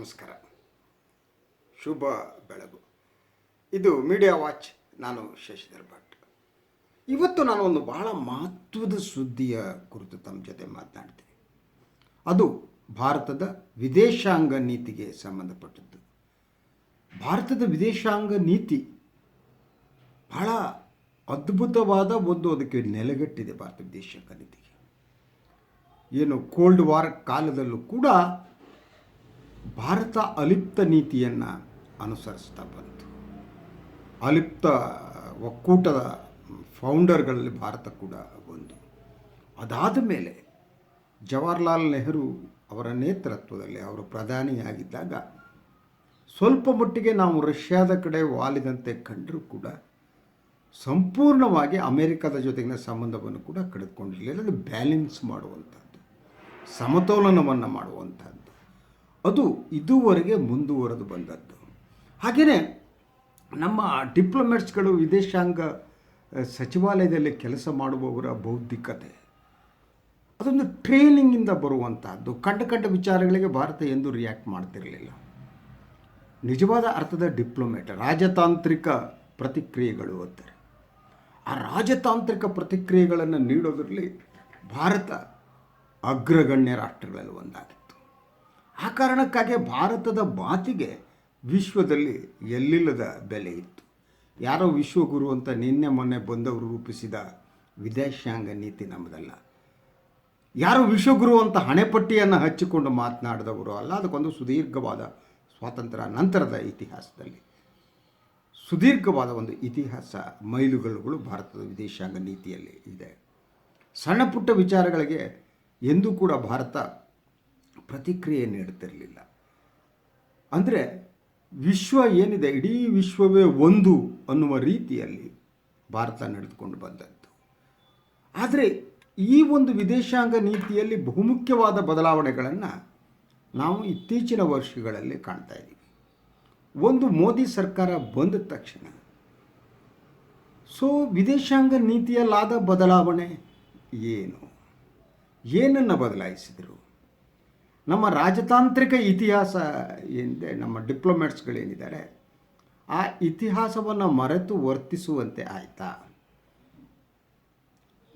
ನಮಸ್ಕಾರ. ಶುಭ ಬೆಳಗು. ಇದು ಮೀಡಿಯಾ ವಾಚ್ ನಾನು ಶಶಿಧರ್ ಭಟ್ ಇವತ್ತು ನಾನು ಒಂದು ಬಹಳ ಮಹತ್ವದ ಸುದ್ದಿಯ ಕುರಿತು ತಮ್ಮ ಜೊತೆ ಮಾತನಾಡ್ತೀನಿ. ಅದು ಭಾರತದ ವಿದೇಶಾಂಗ ನೀತಿಗೆ ಸಂಬಂಧಪಟ್ಟದ್ದು. ಭಾರತದ ವಿದೇಶಾಂಗ ನೀತಿ ಬಹಳ ಅದ್ಭುತವಾದ ಒಂದು ಅದಕ್ಕೆ ನೆಲೆಗಟ್ಟಿದೆ ಭಾರತ ವಿದೇಶಾಂಗ ನೀತಿಗೆ. ಏನು ಕೋಲ್ಡ್ ವಾರ್ ಕಾಲದಲ್ಲೂ ಕೂಡ ಭಾರತ ಅಲಿಪ್ತ ನೀತಿಯನ್ನು ಅನುಸರಿಸ್ತಾ ಬಂತು. ಅಲಿಪ್ತ ಒಕ್ಕೂಟದ ಫೌಂಡರ್ಗಳಲ್ಲಿ ಭಾರತ ಕೂಡ ಒಂದು. ಅದಾದ ಮೇಲೆ ಜವಾಹರ್ಲಾಲ್ ನೆಹರು ಅವರ ನೇತೃತ್ವದಲ್ಲಿ ಅವರು ಪ್ರಧಾನಿಯಾಗಿದ್ದಾಗ ಸ್ವಲ್ಪ ಮಟ್ಟಿಗೆ ನಾವು ರಷ್ಯಾದ ಕಡೆ ವಾಲಿದಂತೆ ಕಂಡರೂ ಕೂಡ ಸಂಪೂರ್ಣವಾಗಿ ಅಮೆರಿಕದ ಜೊತೆಗಿನ ಸಂಬಂಧವನ್ನು ಕೂಡ ಕಳೆದುಕೊಂಡಿರಲಿಲ್ಲ ಅದು ಬ್ಯಾಲೆನ್ಸ್ ಮಾಡುವಂಥದ್ದು, ಸಮತೋಲನವನ್ನು ಮಾಡುವಂಥದ್ದು. ಅದು ಇದುವರೆಗೆ ಮುಂದುವರೆದು ಬಂದದ್ದು. ಹಾಗೆಯೇ ನಮ್ಮ ಡಿಪ್ಲೊಮೆಟ್ಸ್ಗಳು ವಿದೇಶಾಂಗ ಸಚಿವಾಲಯದಲ್ಲಿ ಕೆಲಸ ಮಾಡುವವರ ಬೌದ್ಧಿಕತೆ, ಅದೊಂದು ಟ್ರೈನಿಂಗಿಂದ ಬರುವಂತಹದ್ದು. ಕಂಡ ಕಂಡ ವಿಚಾರಗಳಿಗೆ ಭಾರತ ಎಂದು ರಿಯಾಕ್ಟ್ ಮಾಡ್ತಿರಲಿಲ್ಲ. ನಿಜವಾದ ಅರ್ಥದ ಡಿಪ್ಲೊಮೇಟ್ ರಾಜತಾಂತ್ರಿಕ ಪ್ರತಿಕ್ರಿಯೆಗಳು ಅಂತಾರೆ. ಆ ರಾಜತಾಂತ್ರಿಕ ಪ್ರತಿಕ್ರಿಯೆಗಳನ್ನು ನೀಡೋದರಲ್ಲಿ ಭಾರತ ಅಗ್ರಗಣ್ಯ ರಾಷ್ಟ್ರಗಳಲ್ಲಿ ಒಂದಾಗಿತ್ತು ಆ ಕಾರಣಕ್ಕಾಗಿ ಭಾರತದ ಮಾತಿಗೆ ವಿಶ್ವದಲ್ಲಿ ಎಲ್ಲಿಲ್ಲದ ಬೆಲೆ ಇತ್ತು. ಯಾರೋ ವಿಶ್ವಗುರು ಅಂತ ನಿನ್ನೆ ಮೊನ್ನೆ ಬಂದವರು ರೂಪಿಸಿದ ವಿದೇಶಾಂಗ ನೀತಿ ನಮ್ಮದಲ್ಲ. ಯಾರೋ ವಿಶ್ವಗುರು ಅಂತ ಹಣೆಪಟ್ಟಿಯನ್ನು ಹಚ್ಚಿಕೊಂಡು ಮಾತನಾಡಿದವರು ಅಲ್ಲ, ಅದಕ್ಕೊಂದು ಸುದೀರ್ಘವಾದ ಸ್ವಾತಂತ್ರ್ಯ ನಂತರದ ಇತಿಹಾಸದಲ್ಲಿ. ಸುದೀರ್ಘವಾದ ಒಂದು ಇತಿಹಾಸ ಮೈಲುಗಲ್ಲುಗಳು ಭಾರತದ ವಿದೇಶಾಂಗ ನೀತಿಯಲ್ಲಿ ಇದೆ. ಸಣ್ಣ ಪುಟ್ಟ ವಿಚಾರಗಳಿಗೆ ಎಂದೂ ಕೂಡ ಭಾರತ ಪ್ರತಿಕ್ರಿಯೆ ನೀಡ್ತಿರಲಿಲ್ಲ. ಅಂದರೆ ವಿಶ್ವ ಏನಿದೆ? ಇಡೀ ವಿಶ್ವವೇ ಒಂದು ಅನ್ನುವ ರೀತಿಯಲ್ಲಿ ಭಾರತ ನಡೆದುಕೊಂಡು ಬಂದದ್ದು. ಆದರೆ ಈ ಒಂದು ವಿದೇಶಾಂಗ ನೀತಿಯಲ್ಲಿ ಬಹುಮುಖ್ಯವಾದ ಬದಲಾವಣೆಗಳನ್ನು ನಾವು ಇತ್ತೀಚಿನ ವರ್ಷಗಳಲ್ಲಿ ಕಾಣ್ತಾ ಇದ್ದೀವಿ. ಒಂದು ಮೋದಿ ಸರ್ಕಾರ ಬಂದ ತಕ್ಷಣ ಸೊ ವಿದೇಶಾಂಗ ನೀತಿಯಲ್ಲಾದ ಬದಲಾವಣೆ ಏನು? ಏನನ್ನು ಬದಲಾಯಿಸಿದರು? ನಮ್ಮ ರಾಜತಾಂತ್ರಿಕ ಇತಿಹಾಸ ಏನಿದೆ ನಮ್ಮ ಡಿಪ್ಲೊಮ್ಯಾಟ್ಸ್ಗಳೇನಿದ್ದಾರೆ, ಆ ಇತಿಹಾಸವನ್ನು ಮರೆತು ವರ್ತಿಸುವಂತೆ ಆಯಿತಾ?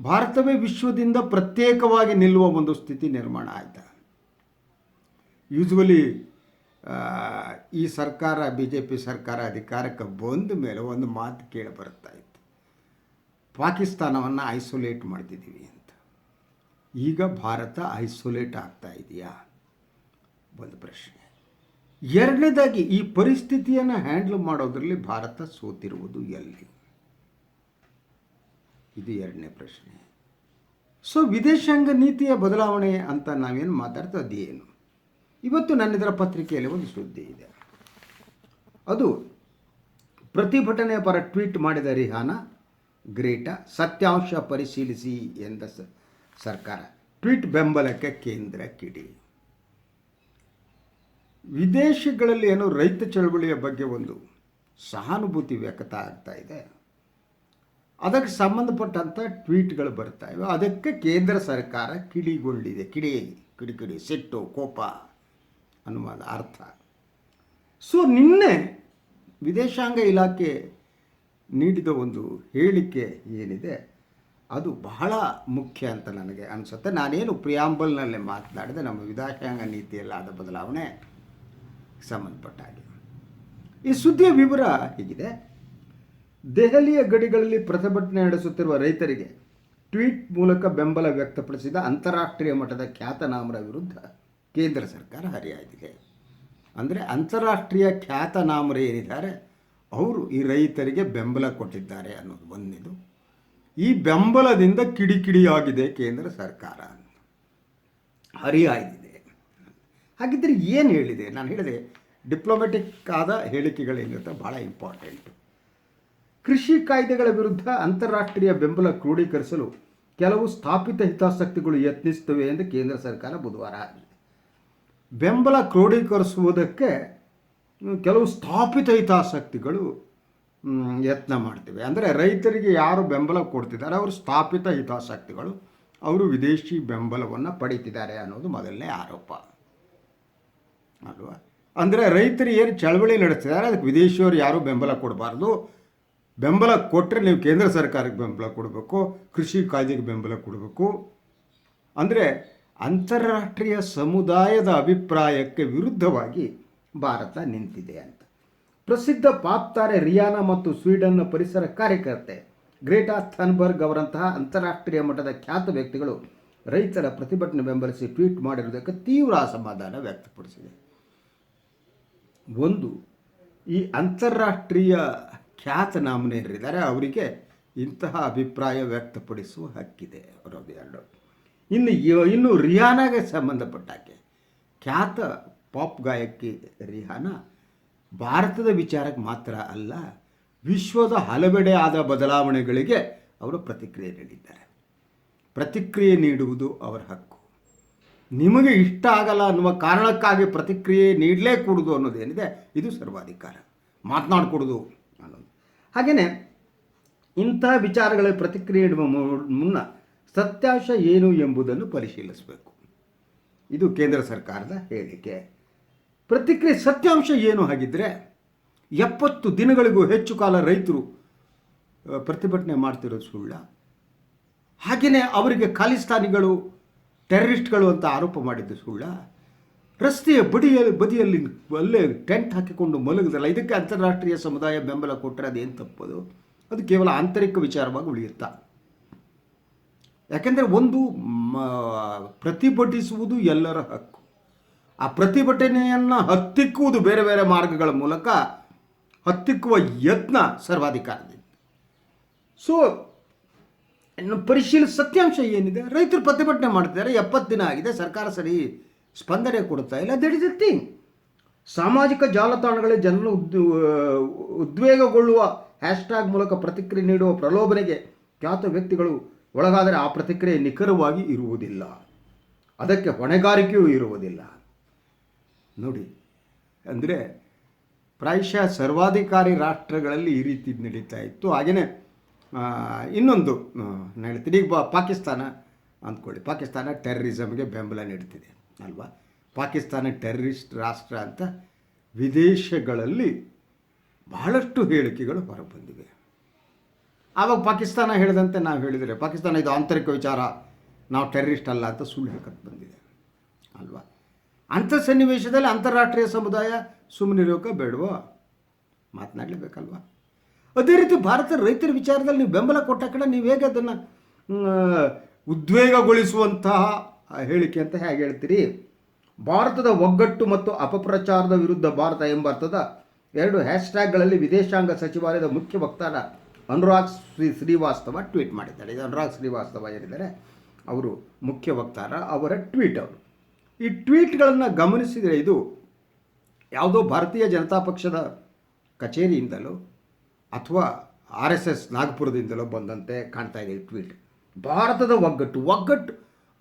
ಭಾರತವೇ ವಿಶ್ವದಿಂದ ಪ್ರತ್ಯೇಕವಾಗಿ ನಿಲ್ಲುವ ಒಂದು ಸ್ಥಿತಿ ನಿರ್ಮಾಣ ಆಯಿತಾ? ಯೂಸ್ವಲಿ ಈ ಸರ್ಕಾರ ಬಿ ಜೆ ಪಿ ಸರ್ಕಾರ ಅಧಿಕಾರಕ್ಕೆ ಬಂದ ಮೇಲೆ ಒಂದು ಮಾತು ಕೇಳಿ ಬರ್ತಾ ಇತ್ತು. ಪಾಕಿಸ್ತಾನವನ್ನು ಐಸೋಲೇಟ್ ಮಾಡ್ತಿದ್ದೀವಿ ಅಂತ. ಈಗ ಭಾರತ ಐಸೋಲೇಟ್ ಆಗ್ತಾ ಇದೆಯಾ? ಒಂದು ಪ್ರಶ್ನೆ. ಎರಡನೇದಾಗಿ, ಈ ಪರಿಸ್ಥಿತಿಯನ್ನು ಹ್ಯಾಂಡಲ್ ಮಾಡೋದರಲ್ಲಿ ಭಾರತ ಸೋತಿರುವುದು ಎಲ್ಲಿ? ಇದು ಎರಡನೇ ಪ್ರಶ್ನೆ. ಸೊ, ವಿದೇಶಾಂಗ ನೀತಿಯ ಬದಲಾವಣೆ ಅಂತ ನಾವೇನು ಮಾತಾಡ್ತಾ ಅದೇನು ಇವತ್ತು ನನ್ನಿದರ ಪತ್ರಿಕೆಯಲ್ಲಿ ಒಂದು ಸುದ್ದಿ ಇದೆ. ಅದು ಪ್ರತಿಭಟನೆ ಪರ ಟ್ವೀಟ್ ಮಾಡಿದ ರಿಹಾನ, ಗ್ರೇಟ, ಸತ್ಯಾಂಶ ಪರಿಶೀಲಿಸಿ ಎಂದ ಸರ್ಕಾರ. ಟ್ವೀಟ್ ಬೆಂಬಲಕ್ಕೆ ಕೇಂದ್ರ ಕಿಡಿ. ವಿದೇಶಗಳಲ್ಲಿ ಏನೋ ರೈತ ಚಳವಳಿಯ ಬಗ್ಗೆ ಒಂದು ಸಹಾನುಭೂತಿ ವ್ಯಕ್ತ ಆಗ್ತಾ ಇದೆ. ಅದಕ್ಕೆ ಸಂಬಂಧಪಟ್ಟಂಥ ಟ್ವೀಟ್ಗಳು ಬರ್ತಾ ಇವೆ. ಅದಕ್ಕೆ ಕೇಂದ್ರ ಸರ್ಕಾರ ಕಿಡಿಗೊಂಡಿದೆ. ಕಿಡಿ ಕಿಡಿ ಕಿಡಿ, ಸಿಟ್ಟು, ಕೋಪ ಅನ್ನುವ ಅರ್ಥ. ಸೊ, ನಿನ್ನೆ ವಿದೇಶಾಂಗ ಇಲಾಖೆ ನೀಡಿದ ಒಂದು ಹೇಳಿಕೆ ಏನಿದೆ, ಅದು ಬಹಳ ಮುಖ್ಯ ಅಂತ ನನಗೆ ಅನಿಸುತ್ತೆ. ನಾನೇನು ಪ್ರಿಯಾಂಬಲ್ನಲ್ಲಿ ಮಾತನಾಡಿದೆ, ನಮ್ಮ ವಿದೇಶಾಂಗ ನೀತಿಯಲ್ಲಾದ ಬದಲಾವಣೆ ಸಂಬಂಧಪಟ್ಟ ಹಾಗೆ ಈ ಸುದ್ದಿಯ ವಿವರ ಹೀಗಿದೆ. ದೆಹಲಿಯ ಗಡಿಗಳಲ್ಲಿ ಪ್ರತಿಭಟನೆ ನಡೆಸುತ್ತಿರುವ ರೈತರಿಗೆ ಟ್ವೀಟ್ ಮೂಲಕ ಬೆಂಬಲ ವ್ಯಕ್ತಪಡಿಸಿದ ಅಂತಾರಾಷ್ಟ್ರೀಯ ಮಟ್ಟದ ಖ್ಯಾತನಾಮರ ವಿರುದ್ಧ ಕೇಂದ್ರ ಸರ್ಕಾರ ಹರಿಯಾಗಿದೆ ಅಂದರೆ ಅಂತಾರಾಷ್ಟ್ರೀಯ ಖ್ಯಾತನಾಮರು ಏನಿದ್ದಾರೆ ಅವರು ಈ ರೈತರಿಗೆ ಬೆಂಬಲ ಕೊಟ್ಟಿದ್ದಾರೆ ಅನ್ನೋದು ಒಂದಿದು. ಈ ಬೆಂಬಲದಿಂದ ಕಿಡಿಕಿಡಿಯಾಗಿದೆ ಕೇಂದ್ರ ಸರ್ಕಾರ ಹರಿಹಾಯ್ದಿದೆ. ಹಾಗಿದ್ದರೆ ಏನು ಹೇಳಿದೆ? ನಾನು ಹೇಳಿದೆ ಡಿಪ್ಲೊಮೆಟಿಕ್ ಆದ ಹೇಳಿಕೆಗಳೇನಿರುತ್ತೆ ಭಾಳ ಇಂಪಾರ್ಟೆಂಟು ಕೃಷಿ ಕಾಯ್ದೆಗಳ ವಿರುದ್ಧ ಅಂತಾರಾಷ್ಟ್ರೀಯ ಬೆಂಬಲ ಕ್ರೋಢೀಕರಿಸಲು ಕೆಲವು ಸ್ಥಾಪಿತ ಹಿತಾಸಕ್ತಿಗಳು ಯತ್ನಿಸುತ್ತವೆ ಎಂದು ಕೇಂದ್ರ ಸರ್ಕಾರ ಬುಧವಾರ ಬೆಂಬಲ ಕ್ರೋಢೀಕರಿಸುವುದಕ್ಕೆ ಕೆಲವು ಸ್ಥಾಪಿತ ಹಿತಾಸಕ್ತಿಗಳು ಯತ್ನ ಮಾಡ್ತಿವೆ. ಅಂದರೆ ರೈತರಿಗೆ ಯಾರು ಬೆಂಬಲ ಕೊಡ್ತಿದ್ದಾರೆ, ಅವರು ಸ್ಥಾಪಿತ ಹಿತಾಸಕ್ತಿಗಳು, ಅವರು ವಿದೇಶಿ ಬೆಂಬಲವನ್ನು ಪಡೀತಿದ್ದಾರೆ ಅನ್ನೋದು ಮೊದಲನೇ ಆರೋಪ. ಅಲ್ವಾ? ಅಂದರೆ ರೈತರು ಏನು ಚಳವಳಿ ನಡೆಸ್ತಿದ್ದಾರೆ, ಅದಕ್ಕೆ ವಿದೇಶಿಯವರು ಯಾರೂ ಬೆಂಬಲ ಕೊಡಬಾರ್ದು. ಬೆಂಬಲ ಕೊಟ್ಟರೆ ನೀವು ಕೇಂದ್ರ ಸರ್ಕಾರಕ್ಕೆ ಬೆಂಬಲ ಕೊಡಬೇಕು, ಕೃಷಿ ಕಾಯ್ದೆಗೆ ಬೆಂಬಲ ಕೊಡಬೇಕು. ಅಂದರೆ ಅಂತಾರಾಷ್ಟ್ರೀಯ ಸಮುದಾಯದ ಅಭಿಪ್ರಾಯಕ್ಕೆ ವಿರುದ್ಧವಾಗಿ ಭಾರತ ನಿಂತಿದೆ ಅಂತ. ಪ್ರಸಿದ್ಧ ಪಾಪ್ ತಾರೆ ರಿಯಾನಾ ಮತ್ತು ಸ್ವೀಡನ್ನ ಪರಿಸರ ಕಾರ್ಯಕರ್ತೆ ಗ್ರೇಟಾ ಥನ್ಬರ್ಗ್ ಅವರಂತಹ ಅಂತಾರಾಷ್ಟ್ರೀಯ ಮಟ್ಟದ ಖ್ಯಾತ ವ್ಯಕ್ತಿಗಳು ರೈತರ ಪ್ರತಿಭಟನೆ ಬೆಂಬಲಿಸಿ ಟ್ವೀಟ್ ಮಾಡಿರುವುದಕ್ಕೆ ತೀವ್ರ ಅಸಮಾಧಾನ ವ್ಯಕ್ತಪಡಿಸಿದೆ. ಒಂದು ಈ ಅಂತಾರಾಷ್ಟ್ರೀಯ ಖ್ಯಾತನಾಮನೆಯರಿದ್ದಾರೆ ಅವರಿಗೆ ಇಂತಹ ಅಭಿಪ್ರಾಯ ವ್ಯಕ್ತಪಡಿಸುವ ಹಕ್ಕಿದೆ ಅವರದ್ದು ಎರಡು. ಇನ್ನು ಇನ್ನು ರಿಹಾನಾಗೆ ಸಂಬಂಧಪಟ್ಟಾಕೆ ಖ್ಯಾತ ಪಾಪ್ ಗಾಯಕಿ ರಿಹಾನಾ ಭಾರತದ ವಿಚಾರಕ್ಕೆ ಮಾತ್ರ ಅಲ್ಲ, ವಿಶ್ವದ ಹಲವೆಡೆ ಆದ ಬದಲಾವಣೆಗಳಿಗೆ ಅವರು ಪ್ರತಿಕ್ರಿಯೆ ನೀಡಿದ್ದಾರೆ. ಪ್ರತಿಕ್ರಿಯೆ ನೀಡುವುದು ಅವರ ಹಕ್ಕು. ನಿಮಗೆ ಇಷ್ಟ ಆಗಲ್ಲ ಅನ್ನುವ ಕಾರಣಕ್ಕಾಗಿ ಪ್ರತಿಕ್ರಿಯೆ ನೀಡಲೇ ಕೂಡುದು ಅನ್ನೋದೇನಿದೆ ಇದು ಸರ್ವಾಧಿಕಾರ. ಮಾತನಾಡ್ಕೊಡುದು ಅನ್ನೋದು. ಹಾಗೆಯೇ ಇಂಥ ವಿಚಾರಗಳಿಗೆ ಪ್ರತಿಕ್ರಿಯೆ ನೀಡುವ ಮುನ್ನ ಸತ್ಯಾಂಶ ಏನು ಎಂಬುದನ್ನು ಪರಿಶೀಲಿಸಬೇಕು. ಇದು ಕೇಂದ್ರ ಸರ್ಕಾರದ ಹೇಳಿಕೆ. ಪ್ರತಿಕ್ರಿಯೆ ಸತ್ಯಾಂಶ ಏನು ಹಾಗಿದ್ದರೆ ಎಪ್ಪತ್ತು ದಿನಗಳಿಗೂ ಹೆಚ್ಚು ಕಾಲ ರೈತರು ಪ್ರತಿಭಟನೆ ಮಾಡ್ತಿರೋದು ಸುಳ್ಳ. ಹಾಗೆಯೇ ಅವರಿಗೆ ಖಾಲಿಸ್ತಾನಿಗಳು ಟೆರರಿಸ್ಟ್ಗಳು ಅಂತ ಆರೋಪ ಮಾಡಿದ್ದು ಸುಳ್ಳ? ರಸ್ತೆಯ ಬಡಿಯಲ್ಲಿ ಬದಿಯಲ್ಲಿ ಅಲ್ಲೇ ಟೆಂಟ್ ಹಾಕಿಕೊಂಡು ಮಲಗಿದಲ್ಲ. ಇದಕ್ಕೆ ಅಂತಾರಾಷ್ಟ್ರೀಯ ಸಮುದಾಯ ಬೆಂಬಲ ಕೊಟ್ಟರೆ ಅದೇನು ತಪ್ಪದು? ಅದು ಕೇವಲ ಆಂತರಿಕ ವಿಚಾರವಾಗಿ ಉಳಿಯುತ್ತಾ? ಯಾಕೆಂದರೆ ಒಂದು ಪ್ರತಿಭಟಿಸುವುದು ಎಲ್ಲರ ಹಕ್ಕು. ಆ ಪ್ರತಿಭಟನೆಯನ್ನು ಹತ್ತಿಕ್ಕುವುದು ಬೇರೆ ಬೇರೆ ಮಾರ್ಗಗಳ ಮೂಲಕ ಹತ್ತಿಕ್ಕುವ ಯತ್ನ ಸರ್ವಾಧಿಕಾರದಿಂದ. ಸೊ ಇನ್ನು ಪರಿಶೀಲ ಸತ್ಯಾಂಶ ಏನಿದೆ? ರೈತರು ಪ್ರತಿಭಟನೆ ಮಾಡ್ತಿದ್ದಾರೆ, ಎಪ್ಪತ್ತು ದಿನ ಆಗಿದೆ, ಸರ್ಕಾರ ಸರಿ ಸ್ಪಂದನೆ ಕೊಡ್ತಾ ಇಲ್ಲ. ದಟ್ ಸಾಮಾಜಿಕ ಜಾಲತಾಣಗಳಲ್ಲಿ ಜನರು ಉದ್ ಉದ್ವೇಗಗೊಳ್ಳುವ ಹ್ಯಾಶ್ಟ್ಯಾಗ್ ಮೂಲಕ ಪ್ರತಿಕ್ರಿಯೆ ನೀಡುವ ಪ್ರಲೋಭನೆಗೆ ಖ್ಯಾತ ವ್ಯಕ್ತಿಗಳು ಒಳಗಾದರೆ ಆ ಪ್ರತಿಕ್ರಿಯೆ ನಿಖರವಾಗಿ ಇರುವುದಿಲ್ಲ. ಅದಕ್ಕೆ ಹೊಣೆಗಾರಿಕೆಯೂ ಇರುವುದಿಲ್ಲ. ನೋಡಿ, ಅಂದರೆ ಪ್ರಾಯಶಃ ಸರ್ವಾಧಿಕಾರಿ ರಾಷ್ಟ್ರಗಳಲ್ಲಿ ಈ ರೀತಿ ನಡೀತಾ ಇತ್ತು. ಹಾಗೆಯೇ ಇನ್ನೊಂದು ನಾನು ಹೇಳ್ತೀನಿ ಈಗ ಪಾಕಿಸ್ತಾನ ಅಂದ್ಕೊಳ್ಳಿ. ಪಾಕಿಸ್ತಾನ ಟೆರ್ರಿಸಮ್ಗೆ ಬೆಂಬಲ ನೀಡ್ತಿದೆ ಅಲ್ವಾ? ಪಾಕಿಸ್ತಾನ ಟೆರ್ರಿಸ್ಟ್ ರಾಷ್ಟ್ರ ಅಂತ ವಿದೇಶಗಳಲ್ಲಿ ಬಹಳಷ್ಟು ಹೇಳಿಕೆಗಳು ಹೊರಬಂದಿವೆ. ಆವಾಗ ಪಾಕಿಸ್ತಾನ ಹೇಳಿದಂತೆ ನಾವು ಹೇಳಿದರೆ, ಪಾಕಿಸ್ತಾನ ಇದು ಆಂತರಿಕ ವಿಚಾರ, ನಾವು ಟೆರ್ರಿಸ್ಟ್ ಅಲ್ಲ ಅಂತ ಸುಳ್ಳು ಹಾಕತ್ ಬಂದಿದೆ, ಅಲ್ವಾ? ಅಂಥ ಸನ್ನಿವೇಶದಲ್ಲಿ ಅಂತಾರಾಷ್ಟ್ರೀಯ ಸಮುದಾಯ ಸುಮ್ಮನಿರೋಕೆ ಬೇಡವೋ? ಮಾತನಾಡಲೇಬೇಕಲ್ವಾ? ಅದೇ ರೀತಿ ಭಾರತ ರೈತರ ವಿಚಾರದಲ್ಲಿ ನೀವು ಬೆಂಬಲ ಕೊಟ್ಟ ಕಡೆ ನೀವು ಹೇಗೆ ಅದನ್ನು ಉದ್ವೇಗಗೊಳಿಸುವಂತಹ ಹೇಳಿಕೆ ಅಂತ ಹೇಗೆ ಹೇಳ್ತೀರಿ? ಭಾರತದ ಒಗ್ಗಟ್ಟು ಮತ್ತು ಅಪಪ್ರಚಾರದ ವಿರುದ್ಧ ಭಾರತ ಎಂಬ ಅರ್ಥದ ಎರಡು ಹ್ಯಾಶ್ಟ್ಯಾಗ್ಗಳಲ್ಲಿ ವಿದೇಶಾಂಗ ಸಚಿವಾಲಯದ ಮುಖ್ಯ ವಕ್ತಾರ ಅನುರಾಗ್ ಶ್ರೀ ಶ್ರೀವಾಸ್ತವ ಟ್ವೀಟ್ ಮಾಡಿದ್ದಾರೆ. ಇದು ಅನುರಾಗ್ ಶ್ರೀವಾಸ್ತವ ಏನಿದ್ದಾರೆ? ಅವರು ಮುಖ್ಯ ವಕ್ತಾರ, ಅವರ ಟ್ವೀಟ್ ಅವರು. ಈ ಟ್ವೀಟ್ಗಳನ್ನು ಗಮನಿಸಿದರೆ ಇದು ಯಾವುದೋ ಭಾರತೀಯ ಜನತಾ ಪಕ್ಷದ ಕಚೇರಿಯಿಂದಲೋ ಅಥವಾ ಆರ್ ಎಸ್ ಎಸ್ ನಾಗ್ಪುರದಿಂದಲೋ ಬಂದಂತೆ ಕಾಣ್ತಾ ಇದೆ ಟ್ವೀಟ್. ಭಾರತದ ಒಗ್ಗಟ್ಟು ಒಗ್ಗಟ್ಟು.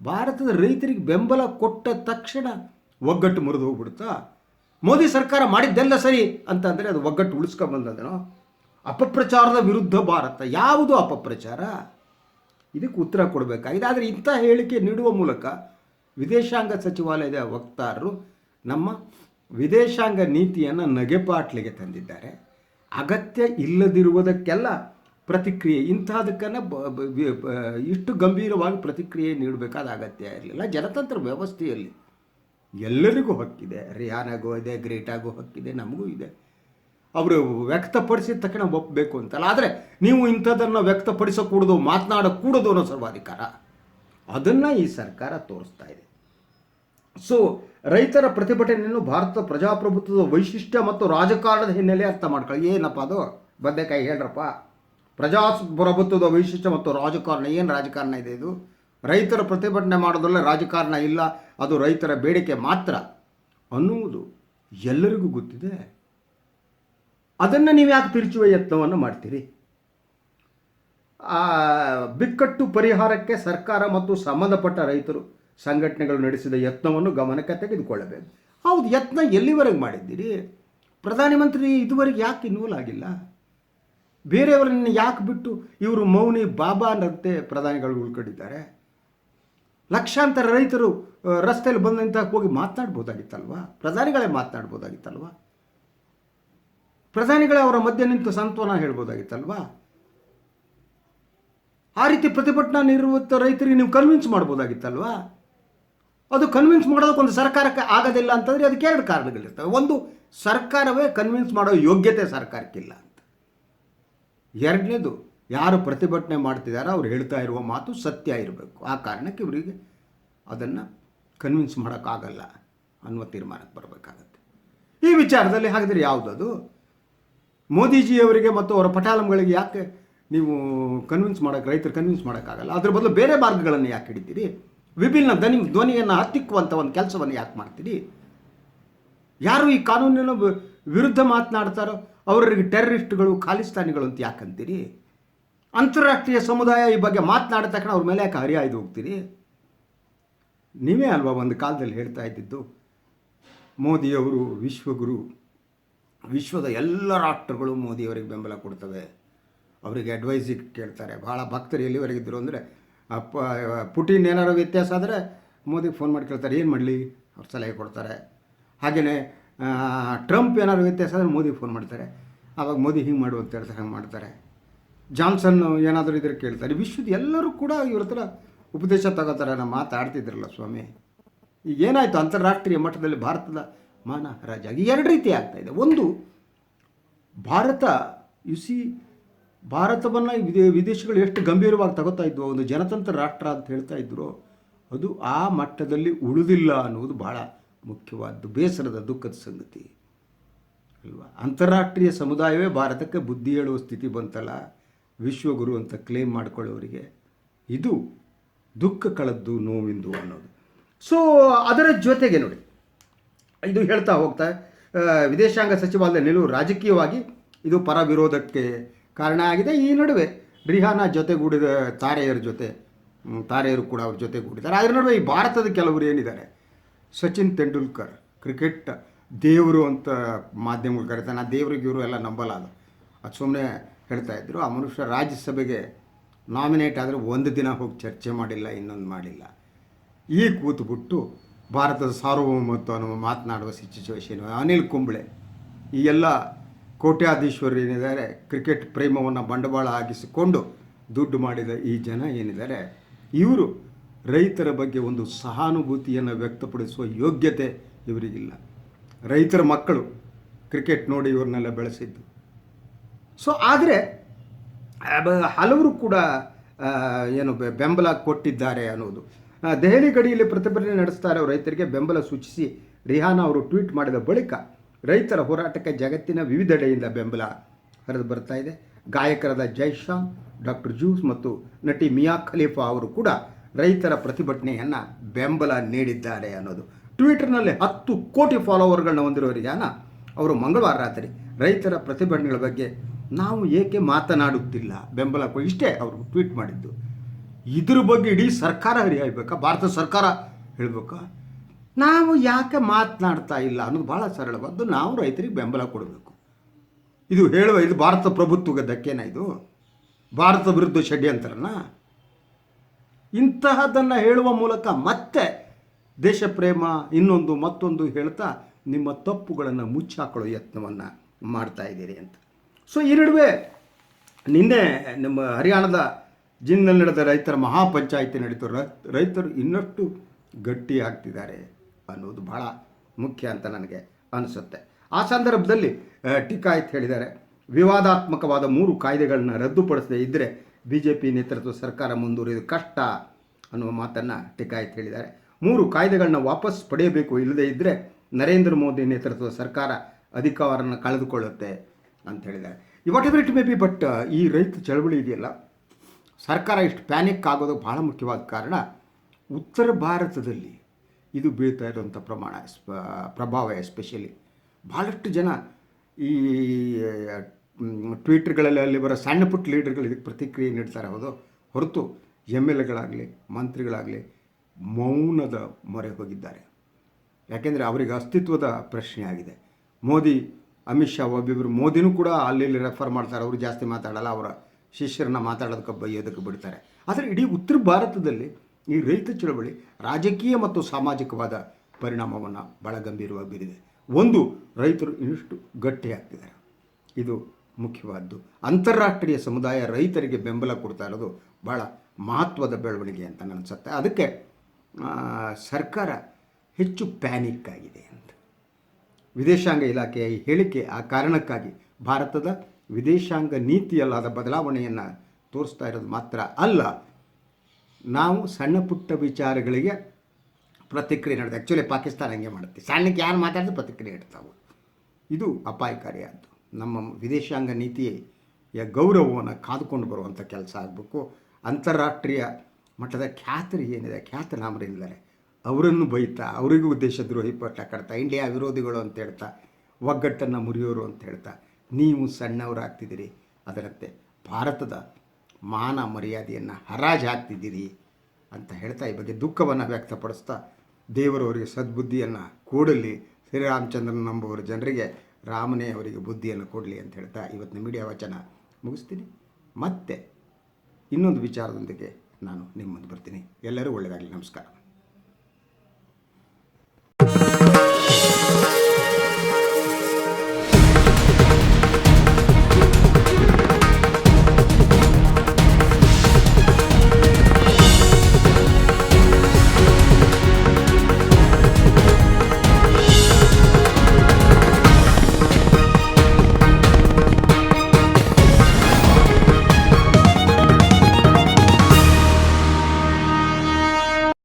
ಭಾರತದ ರೈತರಿಗೆ ಬೆಂಬಲ ಕೊಟ್ಟ ತಕ್ಷಣ ಒಗ್ಗಟ್ಟು ಮುರಿದು ಹೋಗ್ಬಿಡುತ್ತಾ? ಮೋದಿ ಸರ್ಕಾರ ಮಾಡಿದ್ದೆಲ್ಲ ಸರಿ ಅಂತಂದರೆ ಅದು ಒಗ್ಗಟ್ಟು ಉಳಿಸ್ಕೊಂಬಂದದೇನೋ ಅಪಪ್ರಚಾರದ ವಿರುದ್ಧ ಭಾರತ, ಯಾವುದು ಅಪಪ್ರಚಾರ? ಇದಕ್ಕೆ ಉತ್ತರ ಕೊಡಬೇಕಾಗಿದೆ. ಆದರೆ ಇಂಥ ಹೇಳಿಕೆ ನೀಡುವ ಮೂಲಕ ವಿದೇಶಾಂಗ ಸಚಿವಾಲಯದ ವಕ್ತಾರರು ನಮ್ಮ ವಿದೇಶಾಂಗ ನೀತಿಯನ್ನು ನಗೆಪಾಟ್ಲಿಗೆ ತಂದಿದ್ದಾರೆ. ಅಗತ್ಯ ಇಲ್ಲದಿರುವುದಕ್ಕೆಲ್ಲ ಪ್ರತಿಕ್ರಿಯೆ ಬ- ಇಷ್ಟು ಗಂಭೀರವಾಗಿ ಪ್ರತಿಕ್ರಿಯೆ ನೀಡಬೇಕಾದ ಅಗತ್ಯ ಇರಲಿಲ್ಲ. ಜನತಂತ್ರ ವ್ಯವಸ್ಥೆಯಲ್ಲಿ ಎಲ್ಲರಿಗೂ ಹಕ್ಕಿದೆ. ರಿಯಾನಾಗೂ ಇದೆ, ಗ್ರೇಟಾಗೂ ಹಕ್ಕಿದೆ, ನಮಗೂ ಇದೆ. ಅವರು ವ್ಯಕ್ತಪಡಿಸಿದ ತಕ್ಷಣ ಒಪ್ಪಬೇಕು ಅಂತಲ್ಲ. ಆದರೆ ನೀವು ಇಂಥದ್ದನ್ನು ವ್ಯಕ್ತಪಡಿಸಕೂಡದು, ಮಾತನಾಡಕೂಡದು ಅನ್ನೋ ಸರ್ವಾಧಿಕಾರ ಅದನ್ನು ಈ ಸರ್ಕಾರ ತೋರಿಸ್ತಾ ಇದೆ. ಸೊ ರೈತರ ಪ್ರತಿಭಟನೆಯನ್ನು ಭಾರತ ಪ್ರಜಾಪ್ರಭುತ್ವದ ವೈಶಿಷ್ಟ್ಯ ಮತ್ತು ರಾಜಕಾರಣದ ಹಿನ್ನೆಲೆ ಅರ್ಥ ಮಾಡ್ಕೊಳ್ಳಿ. ಏನಪ್ಪ ಅದು? ಬದನೆಕಾಯಿ ಹೇಳ್ರಪ್ಪ. ಪ್ರಜಾಪ್ರಭುತ್ವದ ವೈಶಿಷ್ಟ್ಯ ಮತ್ತು ರಾಜಕಾರಣ, ಏನು ರಾಜಕಾರಣ ಇದೆ ಇದು? ರೈತರ ಪ್ರತಿಭಟನೆ ಮಾಡೋದ್ರಲ್ಲೇ ರಾಜಕಾರಣ ಇಲ್ಲ, ಅದು ರೈತರ ಬೇಡಿಕೆ ಮಾತ್ರ ಅನ್ನುವುದು ಎಲ್ಲರಿಗೂ ಗೊತ್ತಿದೆ. ಅದನ್ನು ನೀವು ಯಾಕೆ ತಿರುಚುವ ಯತ್ನವನ್ನು ಮಾಡ್ತೀರಿ? ಬಿಕ್ಕಟ್ಟು ಪರಿಹಾರಕ್ಕೆ ಸರ್ಕಾರ ಮತ್ತು ಸಂಬಂಧಪಟ್ಟ ರೈತರು ಸಂಘಟನೆಗಳು ನಡೆಸಿದ ಯತ್ನವನ್ನು ಗಮನಕ್ಕೆ ತೆಗೆದುಕೊಳ್ಳಬೇಕು. ಹೌದು, ಯತ್ನ ಎಲ್ಲಿವರೆಗೆ ಮಾಡಿದ್ದೀರಿ? ಪ್ರಧಾನಮಂತ್ರಿ ಇದುವರೆಗೆ ಯಾಕೆ ಇನ್ವಾಲ್ವ್ ಆಗಿಲ್ಲ? ಬೇರೆಯವರನ್ನು ಯಾಕೆ ಬಿಟ್ಟು ಇವರು ಮೌನಿ ಬಾಬಾ ಅನ್ನಂತೆ ಪ್ರಧಾನಿಗಳು ಉಳ್ಕೊಂಡಿದ್ದಾರೆ? ಲಕ್ಷಾಂತರ ರೈತರು ರಸ್ತೆಯಲ್ಲಿ ಬಂದಂತ ಹೋಗಿ ಮಾತನಾಡ್ಬೋದಾಗಿತ್ತಲ್ವಾ? ಪ್ರಧಾನಿಗಳೇ ಮಾತನಾಡ್ಬೋದಾಗಿತ್ತಲ್ವಾ? ಪ್ರಧಾನಿಗಳೇ ಅವರ ಮಧ್ಯೆ ನಿಂತು ಸಾಂತ್ವನ ಹೇಳ್ಬೋದಾಗಿತ್ತಲ್ವಾ? ಆ ರೀತಿ ಪ್ರತಿಭಟನಾ ನಿರ್ವಹಿತ ರೈತರಿಗೆ ನೀವು ಕನ್ವಿನ್ಸ್ ಮಾಡ್ಬೋದಾಗಿತ್ತಲ್ವಾ? ಅದು ಕನ್ವಿನ್ಸ್ ಮಾಡೋದಕ್ಕೊಂದು ಸರ್ಕಾರಕ್ಕೆ ಆಗೋದಿಲ್ಲ ಅಂತಂದರೆ ಅದಕ್ಕೆ ಎರಡು ಕಾರಣಗಳಿರ್ತವೆ. ಒಂದು, ಸರ್ಕಾರವೇ ಕನ್ವಿನ್ಸ್ ಮಾಡೋ ಯೋಗ್ಯತೆ ಸರ್ಕಾರಕ್ಕಿಲ್ಲ ಅಂತ. ಎರಡನೇದು, ಯಾರು ಪ್ರತಿಭಟನೆ ಮಾಡ್ತಿದ್ದಾರೋ ಅವ್ರು ಹೇಳ್ತಾ ಇರುವ ಮಾತು ಸತ್ಯ ಇರಬೇಕು. ಆ ಕಾರಣಕ್ಕೆ ಇವರಿಗೆ ಅದನ್ನು ಕನ್ವಿನ್ಸ್ ಮಾಡೋಕ್ಕಾಗಲ್ಲ ಅನ್ನುವ ತೀರ್ಮಾನಕ್ಕೆ ಬರಬೇಕಾಗತ್ತೆ. ಈ ವಿಚಾರದಲ್ಲಿ ಹಾಗಿದ್ರೆ ಯಾವುದದು? ಮೋದಿಜಿಯವರಿಗೆ ಮತ್ತು ಅವರ ಪಟಾಲಂಗಳಿಗೆ ಯಾಕೆ ನೀವು ಕನ್ವಿನ್ಸ್ ಮಾಡೋಕ್ಕೆ ರೈತರು ಕನ್ವಿನ್ಸ್ ಮಾಡೋಕ್ಕಾಗಲ್ಲ? ಅದ್ರ ಬದಲು ಬೇರೆ ಮಾರ್ಗಗಳನ್ನು ಯಾಕೆ ಹಿಡಿತೀರಿ? ವಿಭಿನ್ನ ಧ್ವನಿ, ಧ್ವನಿಯನ್ನು ಹತ್ತಿಕ್ಕುವಂಥ ಒಂದು ಕೆಲಸವನ್ನು ಯಾಕೆ ಮಾಡ್ತೀರಿ? ಯಾರು ಈ ಕಾನೂನಿನ ವಿರುದ್ಧ ಮಾತನಾಡ್ತಾರೋ ಅವರಿಗೆ ಟೆರರಿಸ್ಟ್ಗಳು, ಖಾಲಿಸ್ತಾನಿಗಳು ಅಂತ ಯಾಕಂತೀರಿ ಅಂತಾರಾಷ್ಟ್ರೀಯ ಸಮುದಾಯ ಈ ಬಗ್ಗೆ ಮಾತನಾಡಿದ ತಕ್ಷಣ ಅವ್ರ ಮೇಲೆ ಯಾಕೆ ಹರಿಯಾಯ್ದು ಹೋಗ್ತೀರಿ? ನೀವೇ ಅಲ್ವಾ ಒಂದು ಕಾಲದಲ್ಲಿ ಹೇಳ್ತಾ ಇದ್ದಿದ್ದು, ಮೋದಿಯವರು ವಿಶ್ವಗುರು, ವಿಶ್ವದ ಎಲ್ಲ ರಾಷ್ಟ್ರಗಳು ಮೋದಿಯವರಿಗೆ ಬೆಂಬಲ ಕೊಡ್ತವೆ. ಅವರಿಗೆ ಅಡ್ವೈಸಿಗೆ ಕೇಳ್ತಾರೆ. ಭಾಳ ಭಕ್ತರು ಎಲ್ಲಿವರೆಗಿದ್ದರು ಅಂದರೆ ಅಪ್ಪ, ಪುಟಿನ್ ಏನಾದ್ರು ವ್ಯತ್ಯಾಸ ಆದರೆ ಮೋದಿಗೆ ಫೋನ್ ಮಾಡಿ ಕೇಳ್ತಾರೆ, ಏನು ಮಾಡಲಿ? ಅವ್ರು ಸಲಹೆ ಕೊಡ್ತಾರೆ. ಹಾಗೆಯೇ ಟ್ರಂಪ್ ಏನಾದ್ರು ವ್ಯತ್ಯಾಸ ಆದರೆ ಮೋದಿಗೆ ಫೋನ್ ಮಾಡ್ತಾರೆ. ಆವಾಗ ಮೋದಿ ಹಿಂಗೆ ಮಾಡು ಅಂತ ಹೇಳ್ತಾರೆ, ಹಂಗೆ ಮಾಡ್ತಾರೆ. ಜಾನ್ಸನ್ ಏನಾದರೂ ಇದ್ರೆ ಕೇಳ್ತಾರೆ. ವಿಶ್ವದ ಎಲ್ಲರೂ ಕೂಡ ಇವ್ರ ಹತ್ರ ಉಪದೇಶ ತಗೋತಾರೆ ನಮ್ಮ ಮಾತಾಡ್ತಿದ್ರಲ್ಲ ಸ್ವಾಮಿ. ಈಗ ಏನಾಯಿತು? ಅಂತಾರಾಷ್ಟ್ರೀಯ ಮಟ್ಟದಲ್ಲಿ ಭಾರತದ ಮಾನ ಹರಾಜಾಗಿ ಎರಡು ರೀತಿ ಆಗ್ತಾಯಿದೆ ಒಂದು, ಭಾರತ ಯು ಸಿ ಭಾರತವನ್ನು ವಿದೇ, ವಿದೇಶಗಳು ಎಷ್ಟು ಗಂಭೀರವಾಗಿ ತಗೋತಾ ಇದ್ವು ಒಂದು ಜನತಂತ್ರ ರಾಷ್ಟ್ರ ಅಂತ ಹೇಳ್ತಾ ಇದ್ರು, ಅದು ಆ ಮಟ್ಟದಲ್ಲಿ ಉಳಿದಿಲ್ಲ ಅನ್ನೋದು ಭಾಳ ಮುಖ್ಯವಾದ್ದು, ಬೇಸರದ, ದುಃಖದ ಸಂಗತಿ. ಅಲ್ವಾ? ಅಂತಾರಾಷ್ಟ್ರೀಯ ಸಮುದಾಯವೇ ಭಾರತಕ್ಕೆ ಬುದ್ಧಿ ಹೇಳುವ ಸ್ಥಿತಿ ಬಂತಲ್ಲ, ವಿಶ್ವಗುರು ಅಂತ ಕ್ಲೇಮ್ ಮಾಡಿಕೊಳ್ಳೋರಿಗೆ. ಇದು ದುಃಖ ಕಳೆದ್ದು ನೋವಿಂದು ಅನ್ನೋದು. ಸೊ ಅದರ ಜೊತೆಗೆ ನೋಡಿ, ಇದು ಹೇಳ್ತಾ ಹೋಗ್ತಾ ವಿದೇಶಾಂಗ ಸಚಿವಾಲಯ ನಿಲುವು ರಾಜಕೀಯವಾಗಿ ಇದು ಪರ ವಿರೋಧಕ್ಕೆ ಕಾರಣ ಆಗಿದೆ ಈ ನಡುವೆ ರಿಹಾನ ಜೊತೆಗೂಡಿದ ತಾರೆಯರ ಜೊತೆ ತಾರೆಯರು ಕೂಡ ಅವ್ರ ಜೊತೆಗೂಡಿದ್ದಾರೆ. ಅದರ ನಡುವೆ ಈ ಭಾರತದ ಕೆಲವರು ಏನಿದ್ದಾರೆ? ಸಚಿನ್ ತೆಂಡೂಲ್ಕರ್, ಕ್ರಿಕೆಟ್ ದೇವರು ಅಂತ ಮಾಧ್ಯಮಗಳು ಕರೀತಾನೆ ಆ ದೇವ್ರಿಗೆ ಇವರು ಎಲ್ಲ ನಂಬಲ್ಲ ಅದು ಅದು ಸುಮ್ಮನೆ ಹೇಳ್ತಾ ಇದ್ದರು ಆ ಮನುಷ್ಯ ರಾಜ್ಯಸಭೆಗೆ ನಾಮಿನೇಟ್ ಆದರೆ ಒಂದು ದಿನ ಹೋಗಿ ಚರ್ಚೆ ಮಾಡಿಲ್ಲ, ಇನ್ನೊಂದು ಮಾಡಿಲ್ಲ. ಈ ಕೂತುಬಿಟ್ಟು ಭಾರತದ ಸಾರ್ವಭೌಮತ್ವವನ್ನು ಮಾತನಾಡುವ ಸಿಚುವೇಶನ್ ಅನಿಲ್ ಕುಂಬ್ಳೆ, ಈ ಎಲ್ಲ ಕೋಟ್ಯಾಧೀಶ್ವರರು ಏನಿದ್ದಾರೆ ಕ್ರಿಕೆಟ್ ಪ್ರೇಮವನ್ನು ಬಂಡವಾಳ ಆಗಿಸಿಕೊಂಡು ದುಡ್ಡು ಮಾಡಿದ ಈ ಜನ ಏನಿದ್ದಾರೆ, ಇವರು ರೈತರ ಬಗ್ಗೆ ಒಂದು ಸಹಾನುಭೂತಿಯನ್ನು ವ್ಯಕ್ತಪಡಿಸುವ ಯೋಗ್ಯತೆ ಇವರಿಗಿಲ್ಲ. ರೈತರ ಮಕ್ಕಳು ಕ್ರಿಕೆಟ್ ನೋಡಿ ಇವ್ರನ್ನೆಲ್ಲ ಬೆಳೆಸಿದ್ದು. ಸೊ ಆದರೆ ಹಲವರು ಕೂಡ ಏನು ಬೆಂಬಲ ಕೊಟ್ಟಿದ್ದಾರೆ ಅನ್ನೋದು. ದೆಹಲಿ ಗಡಿಯಲ್ಲಿ ಪ್ರತಿಭಟನೆ ನಡೆಸ್ತಾ ರೈತರಿಗೆ ಬೆಂಬಲ ಸೂಚಿಸಿ ರಿಹಾನಾ ಅವರು ಟ್ವೀಟ್ ಮಾಡಿದ ಬಳಿಕ ರೈತರ ಹೋರಾಟಕ್ಕೆ ಜಗತ್ತಿನ ವಿವಿಧೆಡೆಯಿಂದ ಬೆಂಬಲ ಹರಿದು ಬರ್ತಾ ಇದೆ. ಗಾಯಕರಾದ ಜೈಶಾಮ್ ಡಾಕ್ಟರ್ ಜೂಸ್ ಮತ್ತು ನಟಿ ಮಿಯಾ ಖಲೀಫಾ ಅವರು ಕೂಡ ರೈತರ ಪ್ರತಿಭಟನೆಯನ್ನು ಬೆಂಬಲ ನೀಡಿದ್ದಾರೆ ಅನ್ನೋದು. ಟ್ವಿಟರ್ನಲ್ಲಿ ಹತ್ತು ಕೋಟಿ ಫಾಲೋವರ್ಗಳನ್ನ ಹೊಂದಿರೋ ರಿಯಾನ ಅವರು ಮಂಗಳವಾರ ರಾತ್ರಿ ರೈತರ ಪ್ರತಿಭಟನೆಗಳ ಬಗ್ಗೆ ನಾವು ಏಕೆ ಮಾತನಾಡುತ್ತಿಲ್ಲ? ಬೆಂಬಲ ಇಷ್ಟೇ ಅವರು ಟ್ವೀಟ್ ಮಾಡಿದ್ದು. ಇದ್ರ ಬಗ್ಗೆ ಇಡೀ ಸರ್ಕಾರ ಹೇಳಬೇಕಾ ಭಾರತ ಸರ್ಕಾರ ಹೇಳ್ಬೇಕಾ? ನಾವು ಯಾಕೆ ಮಾತನಾಡ್ತಾ ಇಲ್ಲ ಅನ್ನೋದು ಭಾಳ ಸರಳವಾದ್ದು ನಾವು ರೈತರಿಗೆ ಬೆಂಬಲ ಕೊಡಬೇಕು. ಇದು ಹೇಳುವ ಇದು ಭಾರತ ಪ್ರಭುತ್ವದ ಧಕ್ಕೆನ ಇದು? ಭಾರತ ವಿರುದ್ಧ ಷಡ್ಯಂತ್ರನ? ಇಂತಹದನ್ನು ಹೇಳುವ ಮೂಲಕ ಮತ್ತೆ ದೇಶ ಪ್ರೇಮ ಇನ್ನೊಂದು ಮತ್ತೊಂದು ಹೇಳ್ತಾ ನಿಮ್ಮ ತಪ್ಪುಗಳನ್ನು ಮುಚ್ಚಾಕೊಳ್ಳೋ ಯತ್ನವನ್ನು ಮಾಡ್ತಾ ಇದ್ದೀರಿ ಅಂತ. ಸೊ ಈ ನಡುವೆ ನಿನ್ನೆ ನಮ್ಮ ಹರಿಯಾಣದ ಜಿನ್ನಲ್ಲಿ ನಡೆದ ರೈತರ ಮಹಾಪಂಚಾಯಿತಿ ನಡೀತು. ರೈತರು ಇನ್ನಷ್ಟು ಗಟ್ಟಿ ಆಗ್ತಿದ್ದಾರೆ ಅನ್ನೋದು ಬಹಳ ಮುಖ್ಯ ಅಂತ ನನಗೆ ಅನಿಸುತ್ತೆ. ಆ ಸಂದರ್ಭದಲ್ಲಿ ಟಿಕಾಯತ್ ಹೇಳಿದ್ದಾರೆ, ವಿವಾದಾತ್ಮಕವಾದ ಮೂರು ಕಾಯ್ದೆಗಳನ್ನ ರದ್ದುಪಡಿಸದೇ ಇದ್ದರೆ ಬಿ ಜೆ ಪಿ ನೇತೃತ್ವ ಸರ್ಕಾರ ಮುಂದುವರಿಯೋದು ಕಷ್ಟ ಅನ್ನುವ ಮಾತನ್ನು ಟಿಕಾಯತ್ ಹೇಳಿದ್ದಾರೆ. ಮೂರು ಕಾಯ್ದೆಗಳನ್ನ ವಾಪಸ್ ಪಡೆಯಬೇಕು ಇಲ್ಲದೇ ಇದ್ದರೆ ನರೇಂದ್ರ ಮೋದಿ ನೇತೃತ್ವದ ಸರ್ಕಾರ ಅಧಿಕಾರವನ್ನು ಕಳೆದುಕೊಳ್ಳುತ್ತೆ ಅಂತ ಹೇಳಿದ್ದಾರೆ. Whatever it may be but ಈ ರೈತ ಚಳವಳಿ ಇದೆಯಲ್ಲ, ಸರ್ಕಾರ ಇಷ್ಟು ಪ್ಯಾನಿಕ್ ಆಗೋದು ಭಾಳ ಮುಖ್ಯವಾದ ಕಾರಣ ಉತ್ತರ ಭಾರತದಲ್ಲಿ ಇದು ಬೀಳ್ತಾ ಇರುವಂಥ ಪ್ರಮಾಣ ಪ್ರಭಾವ ಎಸ್ಪೆಷಲಿ ಭಾಳಷ್ಟು ಜನ ಈ ಟ್ವೀಟ್ಗಳಲ್ಲಿ ಅಲ್ಲಿ ಬರೋ ಸಣ್ಣ ಪುಟ್ಟ ಲೀಡರ್ಗಳು ಇದಕ್ಕೆ ಪ್ರತಿಕ್ರಿಯೆ ನೀಡ್ತಾರೆ ಹೌದು. ಹೊರತು ಎಂ ಎಲ್ ಎಗಳಾಗಲಿ ಮಂತ್ರಿಗಳಾಗಲಿ ಮೌನದ ಮೊರೆ ಹೋಗಿದ್ದಾರೆ. ಯಾಕೆಂದರೆ ಅವರಿಗೆ ಅಸ್ತಿತ್ವದ ಪ್ರಶ್ನೆ ಆಗಿದೆ. ಮೋದಿ, ಅಮಿತ್ ಶಾ ಒಬ್ಬಿಬ್ಬರು ಮೋದಿನೂ ಕೂಡ ಅಲ್ಲಿ ಇಲ್ಲಿ ರೆಫರ್ ಮಾಡ್ತಾರೆ. ಅವರು ಜಾಸ್ತಿ ಮಾತಾಡಲ್ಲ, ಅವರ ಶಿಷ್ಯರನ್ನ ಮಾತಾಡೋದಕ್ಕೆ ಬೈಯೋದಕ್ಕೆ ಬಿಡ್ತಾರೆ. ಆದರೆ ಇಡೀ ಉತ್ತರ ಭಾರತದಲ್ಲಿ ಈ ರೈತ ಚಳವಳಿ ರಾಜಕೀಯ ಮತ್ತು ಸಾಮಾಜಿಕವಾದ ಪರಿಣಾಮವನ್ನು ಬಹಳ ಗಂಭೀರವಾಗಿ ಬೀರಿದೆ ಒಂದು, ರೈತರು ಇನ್ನಷ್ಟು ಗಟ್ಟಿಯಾಗ್ತಿದ್ದಾರೆ. ಇದು ಮುಖ್ಯವಾದ್ದು. ಅಂತಾರಾಷ್ಟ್ರೀಯ ಸಮುದಾಯ ರೈತರಿಗೆ ಬೆಂಬಲ ಕೊಡ್ತಾ ಇರೋದು ಭಾಳ ಮಹತ್ವದ ಬೆಳವಣಿಗೆ ಅಂತ ಅನಿಸುತ್ತೆ ಅದಕ್ಕೆ ಸರ್ಕಾರ ಹೆಚ್ಚು ಪ್ಯಾನಿಕ್ ಆಗಿದೆ ಅಂತ. ವಿದೇಶಾಂಗ ಇಲಾಖೆಯ ಈ ಹೇಳಿಕೆ ಆ ಕಾರಣಕ್ಕಾಗಿ ಭಾರತದ ವಿದೇಶಾಂಗ ನೀತಿಯಲ್ಲಾದ ಬದಲಾವಣೆಯನ್ನು ತೋರಿಸ್ತಾ ಇರೋದು ಮಾತ್ರ ಅಲ್ಲ ನಾವು ಸಣ್ಣ ಪುಟ್ಟ ವಿಚಾರಗಳಿಗೆ ಪ್ರತಿಕ್ರಿಯೆ ನಡೆದು ಆ್ಯಕ್ಚುಲಿ ಪಾಕಿಸ್ತಾನ ಹಂಗೆ ಮಾಡುತ್ತೆ. ಸಣ್ಣಕ್ಕೆ ಯಾರು ಮಾತಾಡಿದ್ರೆ ಪ್ರತಿಕ್ರಿಯೆ ಇಡ್ತಾವೆ. ಇದು ಅಪಾಯಕಾರಿಯಾದ್ದು ನಮ್ಮ ವಿದೇಶಾಂಗ ನೀತಿಯ ಗೌರವವನ್ನು ಕಾದುಕೊಂಡು ಬರುವಂಥ ಕೆಲಸ ಆಗಬೇಕು. ಅಂತಾರಾಷ್ಟ್ರೀಯ ಮಟ್ಟದ ಖ್ಯಾತರು ಏನಿದೆ ಖ್ಯಾತನಾಮರಿದ್ದಾರೆ ಅವರನ್ನು ಬೈತಾ, ಅವರಿಗೂ ಉದ್ದೇಶದ್ರೋಹಿ ಪಟ್ಟ ಕಟ್ತಾ, ಇಂಡಿಯಾ ವಿರೋಧಿಗಳು ಅಂತ ಹೇಳ್ತಾ, ಒಗ್ಗಟ್ಟನ್ನು ಮುರಿಯೋರು ಅಂತ ಹೇಳ್ತಾ, ನೀವು ಸಣ್ಣವರಾಗ್ತಿದ್ದೀರಿ. ಅದರಂತೆ ಭಾರತದ ಮಾನ ಮರ್ಯಾದೆಯನ್ನು ಹರಾಜು ಹಾಕ್ತಿದ್ದೀರಿ ಅಂತ ಹೇಳ್ತಾ ಈ ಬಗ್ಗೆ ದುಃಖವನ್ನು ವ್ಯಕ್ತಪಡಿಸ್ತಾ ದೇವರು ಅವರಿಗೆ ಸದ್ಬುದ್ಧಿಯನ್ನು ಕೊಡಲಿ ಶ್ರೀರಾಮಚಂದ್ರನ ನಂಬುವರ ಜನರಿಗೆ ರಾಮನೇ ಅವರಿಗೆ ಬುದ್ಧಿಯನ್ನು ಕೊಡಲಿ ಅಂತ ಹೇಳ್ತಾ ಇವತ್ತಿನ ಮೀಡಿಯಾ ವಚನ ಮುಗಿಸ್ತೀನಿ. ಮತ್ತೆ ಇನ್ನೊಂದು ವಿಚಾರದೊಂದಿಗೆ ನಾನು ನಿಮ್ಮ ಮುಂದೆ ಬರ್ತೀನಿ. ಎಲ್ಲರೂ ಒಳ್ಳೆಯದಾಗಲಿ ನಮಸ್ಕಾರ.